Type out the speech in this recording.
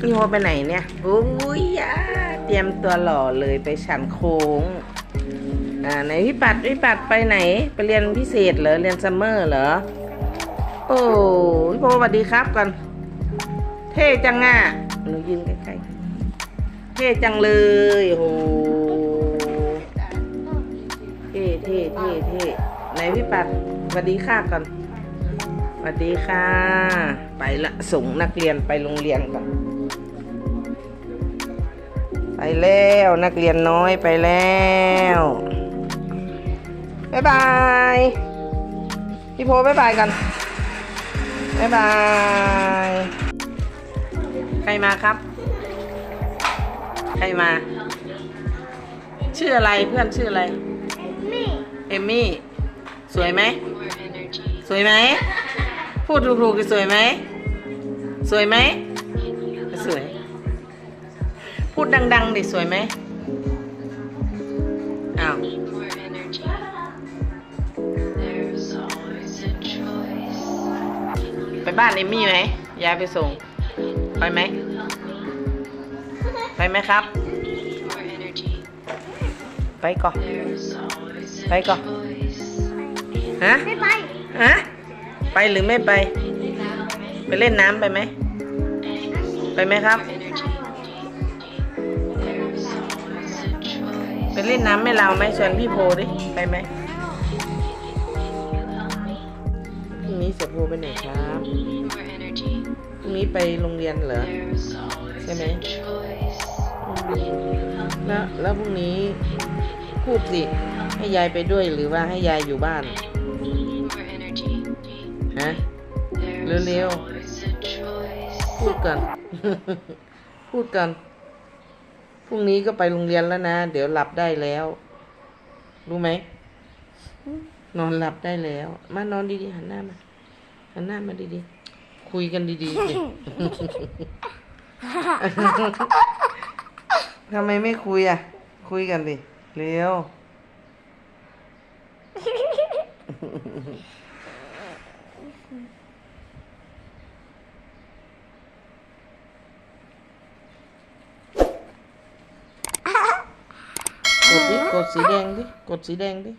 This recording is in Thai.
พี่โฮไปไหนเนี่ยโอ้ยยาเตรียมตัวหล่อเลยไปฉันโค้ง อ่าไหนพี่ปัดพี่ปัดไปไหน ไปเรียนพิเศษเหรอ เรียนซัมเมอร์เหรอ โอ้พี่โพสวัสดีครับก่อน เท่จังอะ หนูยืนใกล้ๆ เท่จังเลยโอ้โหเท่เท่เท่เท่ไหนพี่ปัดสวัสดีค่ะก่อน สวัสดีค่ะ ไปละส่งนักเรียนไปโรงเรียนก่อนไปแล้วนักเรียนน้อยไปแล้วบ๊ายบายพี่โพบ๊ายบายกันบ๊ายบายใครมาครับ ใครมา ชื่ออะไรเพื่อนชื่ออะไร เอมมี่ สวยไหม สวยไหม พูดถูกๆสวยไหม สวยไหม สวย พูดดังๆดิสวยไหมอ้าวไปบ้านเอมมี่ไหมยายไปส่ง ไปไหม ไปไหมครับ More energy. ไปก่อน ฮะไม่ไปฮะ ไปหรือไม่ไป ไปเล่นน้ำไปไหม ไปไหมครับ ไปเล่นน้ำไม่เราไหมชวนพี่โพดิ ไปไหมพรุ่งนี้เสียโพไปไหนครับพรุ่งนี้ไปโรงเรียนเหรอ There's always Xem a đi. choice. แล้วแล้วพรุ่งนี้พูดสิ ให้ยายไปด้วยหรือว่าให้ยายอยู่บ้าน There's Leo. always a choice. พูดก่อนพูดก่อนพรุ่งนี้ก็ไปโรงเรียนแล้วนะ เดี๋ยวหลับได้แล้ว รู้ไหม นอนหลับได้แล้ว มานอนดีๆ หันหน้ามา หันหน้ามาดีๆ คุยกันดีๆสิทำไมไม่คุยอะ คุยกันดิ เร็ว กดดิกดสีแดงดิกดสีแดงดิ